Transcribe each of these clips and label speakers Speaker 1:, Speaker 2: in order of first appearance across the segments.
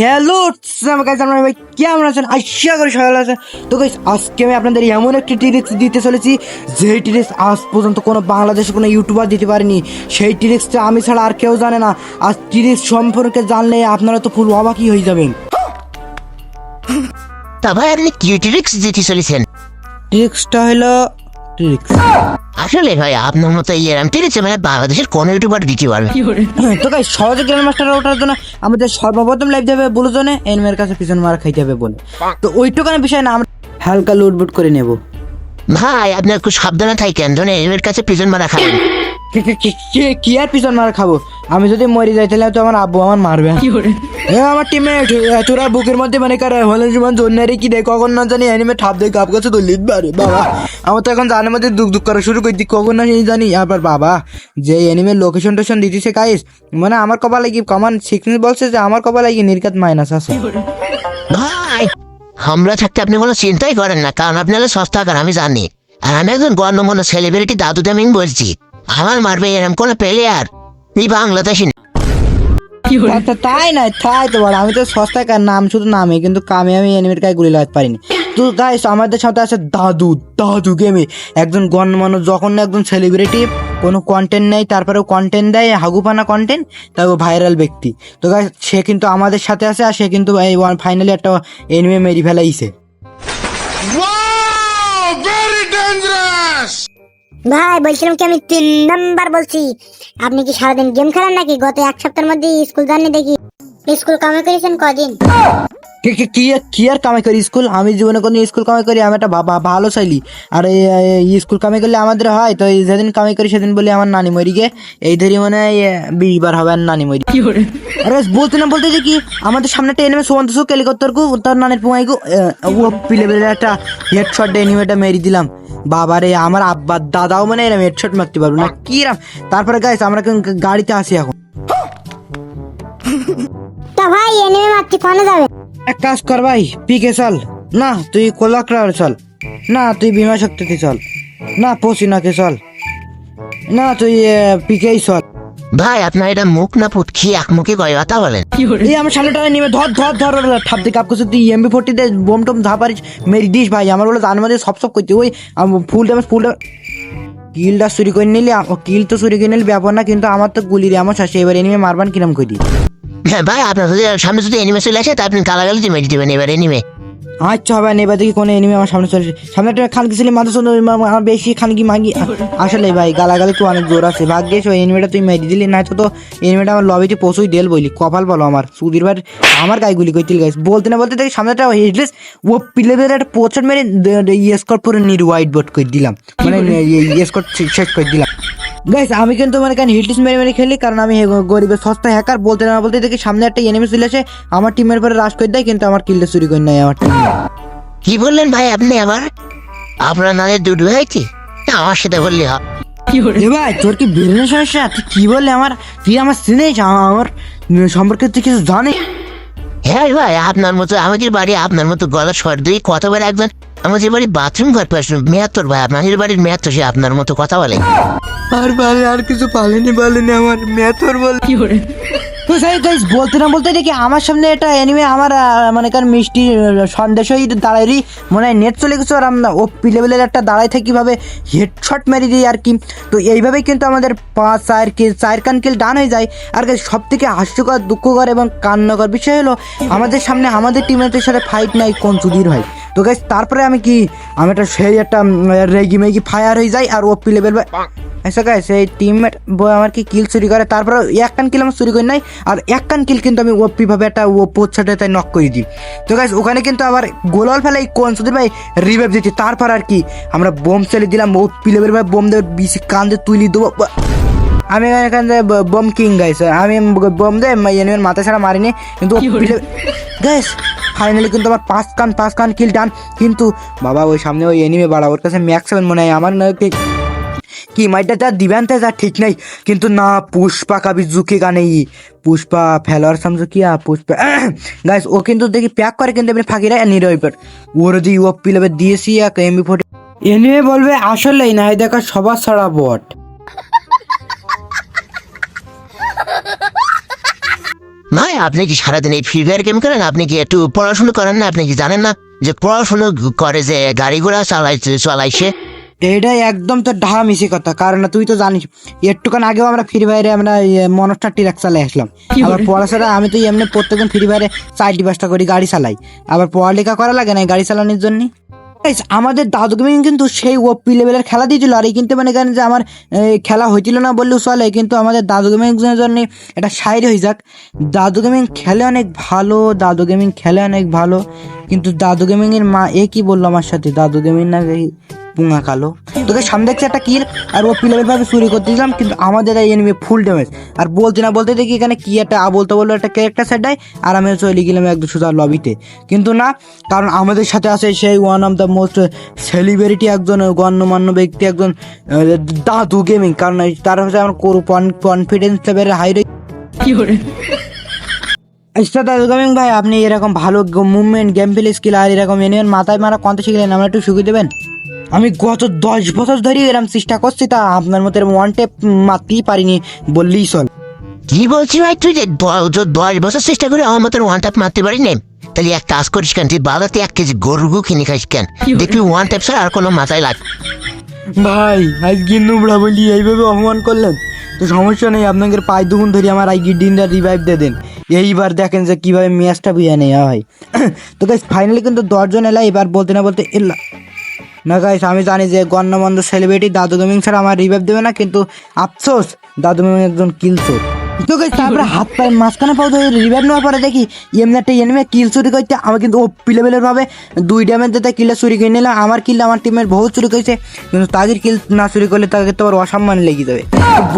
Speaker 1: Hello আপনারা ভাই কেমন আছেন? আশা করি সকাল আছেন। তো গাইস আজকে আমি আপনাদের এমন একটি টিরিক্স দিতে চলেছি যেই টিরিক্স আজ পর্যন্ত কোনো বাংলাদেশে কোনো ইউটিউবার দিতে পারেনি। সেই টিরিক্সটা আমি ছাড়া আর কেউ জানে না। আর টিরিক্স সম্পর্কে জানলে আপনারা তো ফুল অবাকই হয়ে যাবেন।
Speaker 2: তা ভাই আপনি কি ট্রিক্স দিতে চলেছেন?
Speaker 1: টিরিক্সটা হলো টিরিক্স
Speaker 2: আসলে ভাই আপনার মতো এরম ট্রিক্স মানে বাংলাদেশের কোন ইউটিউবার দিতে পারবে
Speaker 1: তো ভাই সহজে গ্র্যান্ড মাস্টার ওঠার জন্য আমাদের সর্বপ্রথম লাইভ যাবে বলে জনে এনমের কাছে পিছন মারা খাইতে হবে বলে। তো ওইটুকানে বিষয় না আমরা হালকা লুটবুট করে নেব।
Speaker 2: ভাই আপনি একটু সাবধানে থাকেন। ধরুন এর কাছে পিছন মারা খাবেন।
Speaker 1: কি- কি- কি- কি- কি আর পিছন মার খাব? আমি যদি মরে যাই তাহলে তো আমার আব্বু আমার মারবে। এ আমার টিমে তোরা বুকের মধ্যে মানে কার হলেন জীবন জন্য রে কি দেয়? কখন না জানি অ্যানিমে ঠাপ দেয় গাপ গাছে তো লিড বারে বাবা আমার তো এখন জানের মধ্যে দুঃখ দুঃখ করা শুরু করছি কখন না জানি আবার বাবা যে অ্যানিমের লোকেশন টোশন দিতেছে গাইস মানে আমার কপালে কি কমান সিকনেস বলছে যে আমার কপালে কি নির্ঘাত মাইনাস আছে?
Speaker 2: ভাই আমরা থাকতে আপনি কোনো চিন্তাই করেন না কারণ আপনি হলো সস্তা কারণ আমি জানি। আর আমি একজন গণ্যমান্য সেলিব্রিটি দাদু দামি বলছি। আমার মারবে এরম কোনো প্লেয়ার এই বাংলাদেশি
Speaker 1: তা- তাই না তাই তো বড়। আমি তো সস্তায় কার নাম শুধু নামে কিন্তু কামে আমি এনিমের গায়ে গুলি লাগাতে পারিনি। তো গাইস আমাদের সাথে আছে দাদু দাদু গেমে। একজন গণমানুষ যখন একজন সেলিব্রিটি কোনো কন্টেন্ট নেই তারপরেও কন্টেন্ট দেয় হাগুপানা কন্টেন্ট তাই ও ভাইরাল ব্যক্তি। তো সে কিন্তু আমাদের সাথে আছে আর সে কিন্তু এই ফাইনালি একটা এনিমে মেরি ফেলাইছে!
Speaker 3: ভাই বলছিলাম কি আমি তিন নাম্বার বলছি। আপনি কি সারাদিন গেম খেলেন নাকি? গত এক সপ্তাহের মধ্যে স্কুল যাননি দেখি। স্কুল কামে করেছেন? কদিন?
Speaker 1: কি কি- কি কি আর কামাই করি? স্কুল আমি জীবনে কোনো স্কুল কামাই করি আমি একটা ভালো চাইলি আর স্কুল কামাই করলে আমাদের হয় তো যেদিন কামাই করি সেদিন বলি আমার নানি মরি গে। এই ধরি মানে বিশ বার হবে আর নানি মরি। আরে বলতে না বলতে যে কি আমাদের সামনে একটা এনিমে সুমন্ত সু কেলিকত্তর কু তার নানের পুমাই কু ও পিলে পিলে একটা হেডশট এনিমেটা মেরি দিলাম। বাবারে আমার আব্বা দাদাও মানে এরম হেডশট মারতে পারব না কি রাম তারপরে গাইস আমরা কিন্তু গাড়িতে আসি এখন।
Speaker 3: তা ভাই এনিমে মারতে কোনে যাবে?
Speaker 1: এক কাজ কর ভাই পিকে চল। না তুই কোলাক্রার চল। না তুই বিমা শক্তিতে চল। না পশিনাকে চল। না তুই পিকেই চল।
Speaker 2: ভাই আপনার এটা মুখ না ফুট কি এক মুখে গয় কথা বলেন।
Speaker 1: এই আমার সামনেটা নেমে ধর ধর ধর ঠাপ দিয়ে কাপ করছে তুই এমবি ফোর্টি দে বোম টোম ধাপারিস মেরি দিস ভাই। আমার বলে জানার মধ্যে সব সব করছে ওই ফুল ড্যামেজ ফুল কিলটা চুরি করে নিলি কিল তো চুরি করে নিলি ব্যাপার না কিন্তু আমার তো গুলি রে আমার শাসে এবার এনিমে মারবান কিরম করি
Speaker 2: হ্যাঁ ভাই, আপনার সামনে যদি এনিমে চলে আসে তা আপনি গালাগালি দিয়ে মেরে দেবেন এবার এনিমে
Speaker 1: আচ্ছা হবে না, এবার দেখি কোনো এনিমি আমার সামনে চলে। সামনে একটা খানকি ছিল মাথা সুন্দর আমার বেশি খানকি মাগি আসলে ভাই, গালাগালি তো অনেক জোর আছে। ভাগ্যেস ওই এনিমিটা তুই মেরে দিলি না তো এনিমিটা আমার লবিতে পশুই দেল বলি কপাল বলো আমার। সুধীর ভাই, আমার গায়ে গুলি করছিল গাইস বলতে না বলতে দেখি সামনে একটা হেডলেস ও পিলেবের একটা পোচট মেরে স্কট পুরো নির হোয়াইট বোর্ড করে দিলাম। মানে স্কট শেষ করে দিলাম। গাইস আমি কিন্তু মানে কেন হিটলিস মেরে মেরে খেলি? কারণ আমি গরিবের সস্তা হ্যাকার বলতে না বলতে দেখি সামনে একটা এনিমি চলে আসে। আমার টিমের পরে রাশ করে দেয় কিন্তু আমার কিলটা চুরি করে নেয় আমার টিম
Speaker 2: কি বললেন ভাই আপনি আবার? আপনার নানের দুধ হয়েছে? আমার সাথে বললে হয়।
Speaker 1: এ ভাই তোর কি সমস্যা? তুই কি বললি আমার? তুই আমার চিনিস? আমার সম্পর্কে তুই কিছু জানিস?
Speaker 2: হ্যাঁ ভাই আপনার মতো আমাদের বাড়ি আপনার মতো গলা স্বর দিয়ে কথা বলে একজন যে বাড়ি বাথরুম ঘর পাশে মেয়াত্তর ভাই আপনাদের বাড়ির মেয়াত্তর সে আপনার মতো কথা বলে।
Speaker 1: আর বলে আর কিছু পালেনি বলেনি আমার মেথর বল। তো সেই গাইস বলতে না বলতে দেখি আমার সামনে এটা এনিমে আমার মানে কার মিষ্টি সন্দেশই দাঁড়াই মনে হয় নেট চলে গেছে আর আমরা ও পি লেভেলের একটা দাঁড়াই থাকি ভাবে হেডশট মেরে দিই আর কি। তো এইভাবেই কিন্তু আমাদের পাঁচ চার কিল চার কান কিল ডান হয়ে যায়। আর সব থেকে হাস্যকর দুঃখকর এবং কান্নাকর বিষয় হলো আমাদের সামনে আমাদের টিমের সাথে ফাইট নাই কোন চুদির হয় তো গাইস তারপরে আমি কি আমি একটা সেই একটা রেগি মেগি ফায়ার হয়ে যাই আর ওপি লেভেল এসে গাইস এই টিমমেট বয় আমার কি কিল চুরি করে? তারপরে এক কান কিল আমার চুরি করে নাই আর এক কান কিল কিন্তু আমি ওপি ভাবে একটা ও পোচ্ছাটে তাই নক করে দিই। তো গাইস ওখানে কিন্তু আবার গোলাল ফেলে এই কোন সুদীর ভাই রিভাইভ দিচ্ছি। তারপর আর কি আমরা বোম চলে দিলাম ও পি লেভেল ভাই বোম দেবে বিশি কান্দে তুলি দেবো। আমি এখানে বোম কিং গাইস আমি বোম দে এনিমের মাথা ছাড়া মারিনি কিন্তু গাইস ফাইনালি কিন্তু আমার পাঁচ কান পাঁচ কান কিল ডান কিন্তু বাবা, ওই সামনে ওই এনিমে বাড়া, ওর কাছে ম্যাক্স সেভেন মনে হয়, আমার না কি মাইটা যা দিবেন তা যা ঠিক নাই। কিন্তু না, পুষ্পা কাবি জুকে গানে পুষ্পা, ফেলোয়ার সামজো কি পুষ্পা। গাইস ও কিন্তু দেখি প্যাক করে কিন্তু এমনি ফাঁকিরা নিরয় পেট ওর যদি ও পিলেবে দিয়েছি, এক এমবি ফোর্টি এনিমে বলবে আসলেই না দেখা সবার ছাড়া বট।
Speaker 2: ভাই আপনি কি সারাদিন এই ফ্রি ফায়ার গেম করেন আপনি কি একটু পড়াশোনা করেন না? আপনি কি জানেন না যে পড়াশোনা করে যে গাড়ি ঘোড়া চালাইছে? চালাইছে
Speaker 1: এটাই একদম তো ঢা মিশি কথা। কারণ তুই তো জানিস একটুখান আগেও আমরা ফ্রি ফায়ারে আমরা মনস্টার টিরাক চালাই আসলাম। আবার পড়াশোনা আমি তো এমনি প্রত্যেকদিন ফ্রি ফায়ারে চারটি পাঁচটা করি গাড়ি চালাই। আবার পড়ালেখা করা লাগে না গাড়ি চালানোর জন্য? আমাদের দাদু গেমিং কিন্তু সেই ওপি লেভেলের খেলা দিয়েছিল, আর এই কিন্তু মানে কেন যে আমার খেলা হয়েছিল না বললেও চলে, কিন্তু আমাদের দাদু গেমিং জন্য এটা সাইড হয়ে যাক। দাদু গেমিং খেলে অনেক ভালো, দাদু গেমিং খেলে অনেক ভালো, কিন্তু দাদু গেমিং এর মা, এ কি বলল আমার সাথে? দাদু গেমিং না পুঙা কালো। তোকে সামনে দেখছি একটা কিল আর ও পিলের ভাবে চুরি করতে দিলাম কিন্তু আমাদের এই এনিমি ফুল ড্যামেজ আর বলতে না বলতে দেখি এখানে কি একটা বলতে বলল একটা ক্যারেক্টার সেটাই আর আমি চলে গেলাম একদম সোজা লবিতে কিন্তু না কারণ আমাদের সাথে আছে সেই one of the most celebrity একজন গণ্যমান্য ব্যক্তি একজন দাদু গেমিং কারণ তার হচ্ছে আমার কনফিডেন্স লেভেলের হাই আচ্ছা দাদু গেমিং ভাই আপনি এরকম ভালো মুভমেন্ট গেম প্লে স্কিল আর এরকম এনিমের মাথায় মারা কত শিখলেন আমরা একটু শিখিয়ে দেবেন? আমি গত দশ বছর ধরে এরকম চেষ্টা করছি তা আপনার মতো এরকম ওয়ান টেপ মারতেই পারিনি বললেই চল।
Speaker 2: কি বলছি ভাই তুই যে দশ বছর চেষ্টা করে আমার মতন ওয়ান ট্যাপ মারতে পারি নে তাহলে এক কাজ করিস কেন? তুই বালাতে এক কেজি গরু গু কিনে খাইস কেন? দেখবি ওয়ান ট্যাপ ছাড়া আর কোনো মাথায় লাগ
Speaker 1: ভাই আজকে নুবড়া বলি এইভাবে অপমান করলেন? তো সমস্যা নেই আপনাদের পাঁচ দুগুণ ধরে আমার আজকে দিনটা রিভাইভ দিয়ে দেন। এইবার দেখেন যে কীভাবে ম্যাচটা বুঝে নেই হয়। তো গাইস ফাইনালি কিন্তু দশজন এলা এবার বলতে না বলতে এলা না গাইস আমি জানি যে গণ্যমান্য সেলিব্রিটি দাদু গেমিং ছাড়া আমার রিভাইভ দেবে না, কিন্তু আফসোস, দাদু গেমিং একজন কিলচোর তো গাইস তারপরে হাত পায়ে মাঝখানে পাও তো রিভাইভ নেওয়ার পরে দেখি, এমনি একটা এনিমে কিল চুরি করতে আমি কিন্তু ও লেভেলের ভাবে দুই ড্যামেজ দিতে কিলটা চুরি করে নিলাম, আমার কিল আমার টিমের বহুত চুরি করেছে, কিন্তু তাদের কিল না চুরি করলে তাকে তো আবার অসম্মান লেগে যাবে।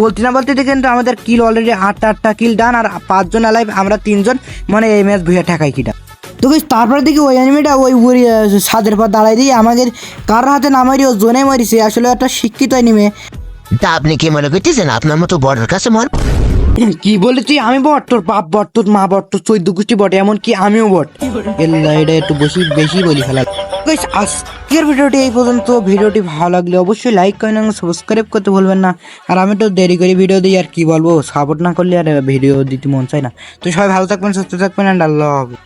Speaker 1: বলতে না বলতে কিন্তু আমাদের কিল অলরেডি আটটা আটটা কিল ডান আর পাঁচজন অ্যালাইভ আমরা তিনজন মানে এই ম্যাচ ভুয়া ঠেকাই কিটা। তো তারপরে দেখি ওই অ্যানিমেটা ওই ওই আহ, ছাদের পর দাঁড়াই দিয়ে আমাদের কার হাতে নামারি ও জোনে মারিছে আসলে একটা শিক্ষিত অ্যানিমে
Speaker 2: তা আপনি কি মনে করতেছেন? আপনার মতো বড়ের কাছে মর।
Speaker 1: কি বলে তুই? আমি বট তোর বাপ বট তোর মা বট তোর চৈদ্দ গোষ্ঠী বটে এমন কি আমিও বট। এটা একটু বেশি বেশি বলি ফেলা Guys, আজকের ভিডিওটি এই পর্যন্ত। ভিডিওটি ভালো লাগলে অবশ্যই লাইক করেন এবং সাবস্ক্রাইব করতে ভুলবেন না। আর আমি তো দেরি করে ভিডিও দিই আর কি বলব? সাপোর্ট না করলে আর ভিডিও দিতে মন চায় না। তো সবাই ভালো থাকবেন সুস্থ থাকবেন অ্যান্ড আল্লাহ হাফেজ।